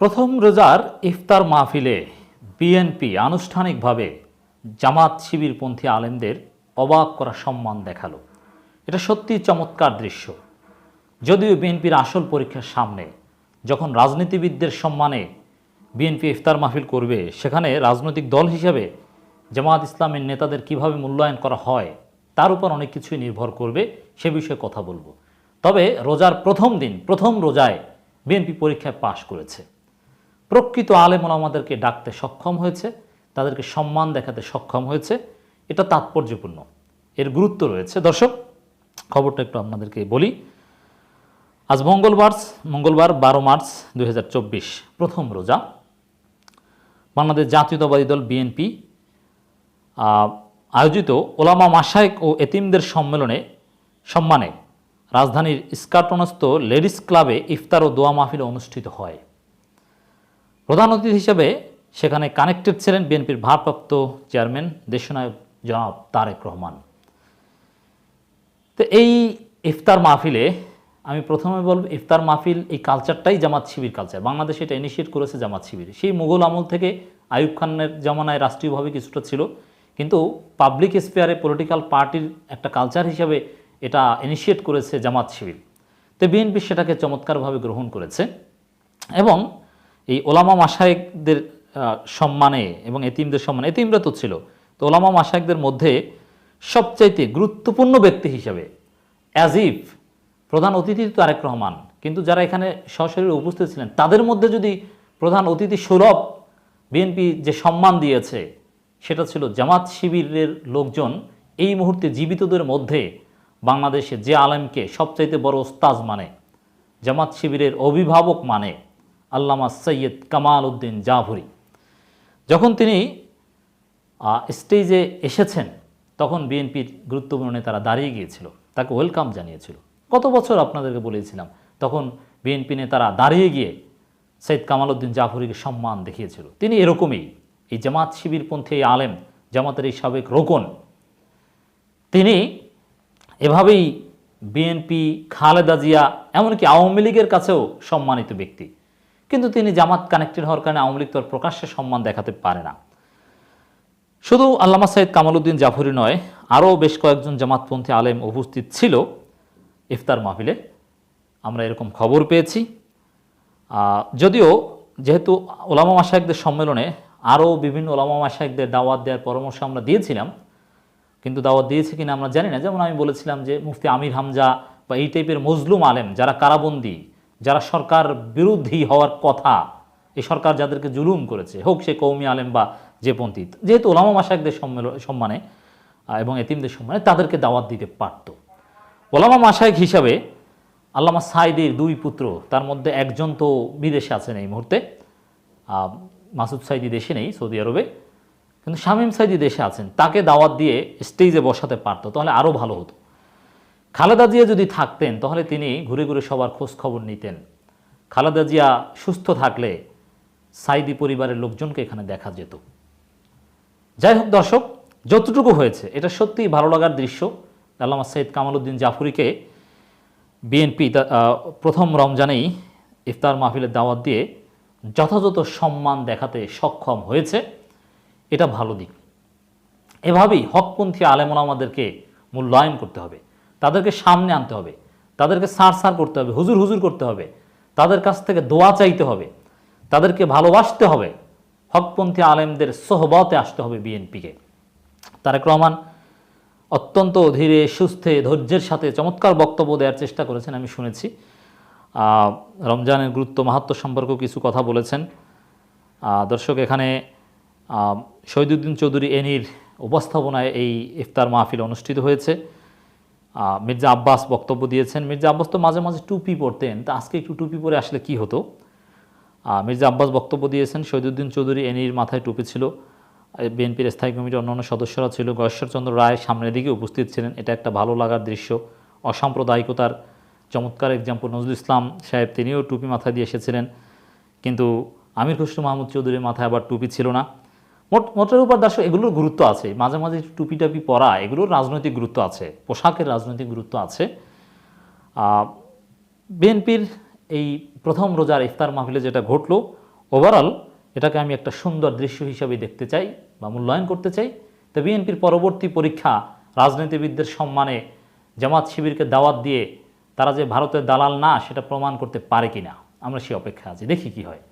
প্রথম রোজার ইফতার মাহফিলে বিএনপি আনুষ্ঠানিকভাবে জামাত শিবিরপন্থী আলেমদের অবাক করা সম্মান দেখাল। এটা সত্যি চমৎকার দৃশ্য। যদিও বিএনপির আসল পরীক্ষার সামনে যখন রাজনীতিবিদদের সম্মানে বিএনপি ইফতার মাহফিল করবে, সেখানে রাজনৈতিক দল হিসেবে জামাত ইসলামের নেতাদের কীভাবে মূল্যায়ন করা হয়, তার উপর অনেক কিছুই নির্ভর করবে, সে বিষয়ে কথা বলব। তবে রোজার প্রথম দিন, প্রথম রোজায় বিএনপি পরীক্ষায় পাশ করেছে। প্রকৃত আলেম ওলামাদেরকে ডাকতে সক্ষম হয়েছে, তাদেরকে সম্মান দেখাতে সক্ষম হয়েছে, এটা তাৎপর্যপূর্ণ। এর গুরুত্ব রয়েছে। দর্শক, খবরটা একটু আপনাদেরকে বলি। আজ মঙ্গলবার মঙ্গলবার বারো মার্চ দু হাজার চব্বিশ, প্রথম রোজা। বাংলাদেশ জাতীয়তাবাদী দল বিএনপি আয়োজিত ওলামা মাসায়েক ও এতিমদের সম্মেলনে সম্মানে রাজধানীর স্কার্টনস্থ লেডিস ক্লাবে ইফতার ও দোয়া মাহফিল অনুষ্ঠিত হয়। প্রধান অতিথি হিসেবে সেখানে কানেক্টেড ছিলেন বিএনপির ভারপ্রাপ্ত চেয়ারম্যান, দেশনায়ক জনাব তারেক রহমান। তো এই ইফতার মাহফিলে আমি প্রথমে বলব, ইফতার মাহফিল এই কালচারটাই জামাত শিবির কালচার বাংলাদেশে এটা ইনিশিয়েট করেছে জামাত শিবির। সেই মুঘল আমল থেকে আয়ুব খানের জামানায় রাষ্ট্রীয়ভাবে কিছুটা ছিল। কিন্তু পাবলিক স্পেয়ারে পলিটিক্যাল পার্টির একটা কালচার হিসাবে এটা ইনিশিয়েট করেছে জামাত শিবির। তো বিএনপি সেটাকে চমৎকারভাবে গ্রহণ করেছে। এবং এই ওলামা মাসায়েকদের সম্মানে এবং এতিমদের সম্মানে, এতিমরা তো ছিল, তো ওলামা মাসায়েকদের মধ্যে সবচাইতে গুরুত্বপূর্ণ ব্যক্তি হিসাবে অ্যাজিফ প্রধান অতিথি তো তারেক রহমান। কিন্তু যারা এখানে সশরীরে উপস্থিত ছিলেন, তাদের মধ্যে যদি প্রধান অতিথি সৌরভ, বিএনপি যে সম্মান দিয়েছে, সেটা ছিল জামাত শিবিরের লোকজন, এই মুহূর্তে জীবিতদের মধ্যে বাংলাদেশে যে আলেমকে সবচাইতে বড় ওস্তাজ মানে জামাত শিবিরের অভিভাবক মানে আল্লামা সৈয়দ কামাল উদ্দিন জাভরি। যখন তিনি স্টেজে এসেছেন, তখন বিএনপির গুরুত্বপূর্ণ নেতারা দাঁড়িয়ে গিয়েছিল, তাকে ওয়েলকাম জানিয়েছিল। কত বছর আপনাদেরকে বলেছিলাম, তখন বিএনপি নেতারা দাঁড়িয়ে গিয়ে সৈয়দ কামাল উদ্দিন জাফরিকে সম্মান দেখিয়েছিল। তিনি এরকমই, এই জামাত শিবিরপন্থী এই আলেম, জামাতের এই সাবেক রোকন। তিনি এভাবেই বিএনপি, খালেদা জিয়া, এমনকি আওয়ামী লীগের কাছেও সম্মানিত ব্যক্তি। কিন্তু তিনি জামাত কানেক্টেড হওয়ার কারণে আওয়ামী লীগ তো প্রকাশ্যে সম্মান দেখাতে পারে না। শুধু আল্লামা সাইদ কামালউদ্দিন জাফরি নয়, আরও বেশ কয়েকজন জামাতপন্থী আলেম উপস্থিত ছিল ইফতার মাহফিলে। আমরা এরকম খবর পেয়েছি। যদিও যেহেতু ওলামা মাসায়কদের সম্মেলনে আরও বিভিন্ন ওলামা মাসায়কদের দাওয়াত দেওয়ার পরামর্শ আমরা দিয়েছিলাম, কিন্তু দাওয়াত দিয়েছে কিনা আমরা জানি না। যেমন আমি বলেছিলাম যে মুফতি আমির হামজা বা এই টাইপের মজলুম আলেম যারা কারাবন্দী যারা সরকার বিরোধী হওয়ার কথা, এই সরকার যাদেরকে জুলুম করেছে, হোক সে কৌমি আলেম বা যে পন্থী, যেহেতু ওলামা সম্মেলন সম্মানে এবং এতিমদের সম্মানে, তাদেরকে দাওয়াত দিতে পারত। ওলামা মাসায়ক হিসাবে আল্লামা সাইদের দুই পুত্র, তার মধ্যে একজন তো বিদেশে আছেন এই মুহূর্তে মাসুদ সাইদি দেশে নেই, সৌদি আরবে, কিন্তু শামীম সাইদি দেশে আছেন। তাকে দাওয়াত দিয়ে স্টেজে বসাতে পারতো, তাহলে আরও ভালো হতো। খালেদা জিয়া যদি থাকতেন, তাহলে তিনি ঘুরে ঘুরে সবার খোঁজ খবর নিতেন। খালেদা জিয়া সুস্থ থাকলে সাইদি পরিবারের লোকজনকে এখানে দেখা যেত। যাই হোক দর্শক, যতটুকু হয়েছে, এটা সত্যিই ভালো লাগার দৃশ্য। আল্লামা সৈয়দ কামালউদ্দিন জাফরিকে বিএনপি প্রথম রমজানেই ইফতার মাহফিলের দাওয়াত দিয়ে যথাযথ সম্মান দেখাতে সক্ষম হয়েছে। এটা ভালো দিক। এভাবেই হকপন্থী আলেমন আলেমোলামাদেরকে মূল্যায়ন করতে হবে। তাদেরকে সামনে আনতে হবে। তাদেরকে সার সার করতে হবে, হুজুর হুজুর করতে হবে। তাদের কাছ থেকে দোয়া চাইতে হবে। তাদেরকে ভালোবাসতে হবে। হকপন্থী আলেমদের সোহবতে আসতে হবে বিএনপিকে। তারেক রহমান অত্যন্ত ধীরে, সুস্থে, ধৈর্যের সাথে চমৎকার বক্তব্য দেওয়ার চেষ্টা করেছেন, আমি শুনেছি। রমজানের গুরুত্ব মাহাত্ম সম্পর্কেও কিছু কথা বলেছেন। দর্শক, এখানে শহীদুদ্দিন চৌধুরী এনির উপস্থাপনায় এই ইফতার মাহফিল অনুষ্ঠিত হয়েছে। মির্জা আব্বাস বক্তব্য দিয়েছেন। মির্জা আব্বাস তো মাঝে মাঝে টুপি পরতেন। তা আজকে একটু টুপি পরে আসলে কি হতো? মির্জা আব্বাস বক্তব্য দিয়েছেন, শহীদুদ্দিন চৌধুরী এনির মাথায় টুপি ছিল। বিএনপির স্থায়ী কমিটির অন্যান্য সদস্যরা ছিল। গয়েশ্বরচন্দ্র রায় সামনের দিকে উপস্থিত ছিলেন। এটা একটা ভালো লাগার দৃশ্য। অসাম্প্রদায়িকতার চমৎকার এক্সাম্পল নজরুল ইসলাম সাহেব, তিনিও টুপি মাথায় দিয়ে এসেছিলেন। কিন্তু আমির খসরু মাহমুদ চৌধুরীর মাথায় আবার টুপি ছিল না। মোট, মোটের উপর দর্শক এগুলোর গুরুত্ব আছে। মাঝে মাঝে টুপি টাপি পরা, এগুলোর রাজনৈতিক গুরুত্ব আছে। পোশাকের রাজনৈতিক গুরুত্ব আছে। বিএনপির এই প্রথম রোজার ইফতার মাহফিলে যেটা ঘটলো ওভারঅল এটাকে আমি একটা সুন্দর দৃশ্য হিসাবে দেখতে চাই বা মূল্যায়ন করতে চাই। তো বিএনপির পরবর্তী পরীক্ষা রাজনীতিবিদদের সম্মানে জামাত শিবিরকে দাওয়াত দিয়ে তারা যে ভারতের দালাল না, সেটা প্রমাণ করতে পারে কিনা, আমরা সে অপেক্ষা আছি। দেখি কি হয়।